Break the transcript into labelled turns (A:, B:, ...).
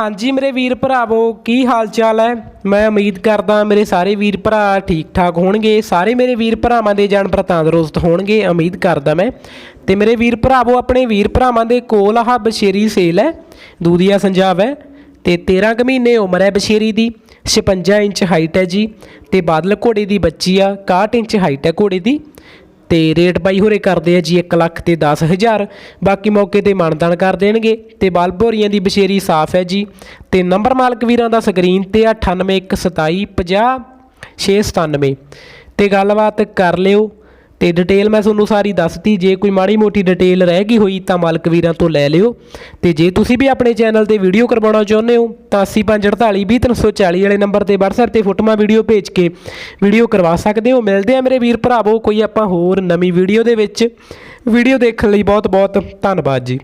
A: ਹਾਂਜੀ ਮੇਰੇ ਵੀਰ ਭਰਾਵੋ, ਕੀ ਹਾਲ ਚਾਲ ਹੈ? ਮੈਂ ਉਮੀਦ ਕਰਦਾ ਮੇਰੇ ਸਾਰੇ ਵੀਰ ਭਰਾ ਠੀਕ ਠਾਕ ਹੋਣਗੇ। ਸਾਰੇ ਮੇਰੇ ਵੀਰ ਭਰਾਵਾਂ ਦੇ ਜਾਨਵਰ ਤੰਦਰੁਸਤ ਹੋਣਗੇ, ਉਮੀਦ ਕਰਦਾ ਮੈਂ। ਤੇ ਮੇਰੇ ਵੀਰ ਭਰਾਵੋ, ਆਪਣੇ ਵੀਰ ਭਰਾਵਾਂ ਦੇ ਕੋਲ ਆਹ ਬਸ਼ੇਰੀ ਸੇਲ ਹੈ, ਦੂਧੀਆ ਸੰਜਾਬ ਹੈ। ਤੇ 13 ਕੁ ਮਹੀਨੇ ਉਮਰ ਹੈ ਬਸ਼ੇਰੀ ਦੀ 56 ਇੰਚ ਹਾਈਟ ਹੈ ਜੀ। ਤੇ ਬਾਦਲ ਘੋੜੇ ਦੀ ਬੱਚੀ ਆ 61 ਇੰਚ ਹਾਈਟ ਹੈ ਘੋੜੇ ਦੀ। ਤੇ ਰੇਟ ਬਾਈ ਹੋਰੇ ਕਰਦੇ ਆ ਜੀ 1 ਲੱਖ ਤੇ 10000 ਬਾਕੀ ਮੌਕੇ ਤੇ ਮਾਨਦਾਨ ਕਰ ਦੇਣਗੇ ਤੇ ਬਲਬੋਰੀਆਂ ਦੀ ਬਸ਼ੇਰੀ ਸਾਫ਼ ਹੈ ਜੀ। ਤੇ ਨੰਬਰ ਮਾਲਕ ਵੀਰਾਂ ਦਾ ਸਕਰੀਨ ਤੇ ਆ 9817500697 ਤੇ ਗੱਲਬਾਤ ਕਰ ਲਿਓ। ਤੇ ਡਿਟੇਲ ਮੈਂ ਤੁਹਾਨੂੰ ਸਾਰੀ ਦੱਸਤੀ। ਜੇ ਕੋਈ ਮਾੜੀ ਮੋਟੀ ਡਿਟੇਲ ਰਹਿ ਗਈ ਹੋਈ ਤਾਂ ਮਾਲਕ ਵੀਰਾਂ ਤੋਂ ਲੈ ਲਿਓ। ਤੇ ਜੇ ਤੁਸੀਂ ਵੀ ਆਪਣੇ ਚੈਨਲ ਤੇ ਵੀਡੀਓ ਕਰਵਾਉਣਾ ਚਾਹੁੰਦੇ ਹੋ, ਤਾਂ 854820340 ਵਾਲੇ ਨੰਬਰ ਤੇ WhatsApp ਤੇ ਫੋਟੋਆਂ ਵੀਡੀਓ ਭੇਜ ਕੇ ਵੀਡੀਓ ਕਰਵਾ ਸਕਦੇ ਹੋ। ਮਿਲਦੇ ਆ ਮੇਰੇ ਵੀਰ ਭਰਾਵੋ, ਕੋਈ ਆਪਾਂ ਹੋਰ ਨਵੀਂ ਵੀਡੀਓ ਦੇ ਵਿੱਚ। ਵੀਡੀਓ ਦੇਖਣ ਲਈ ਬਹੁਤ ਬਹੁਤ ਧੰਨਵਾਦ ਜੀ।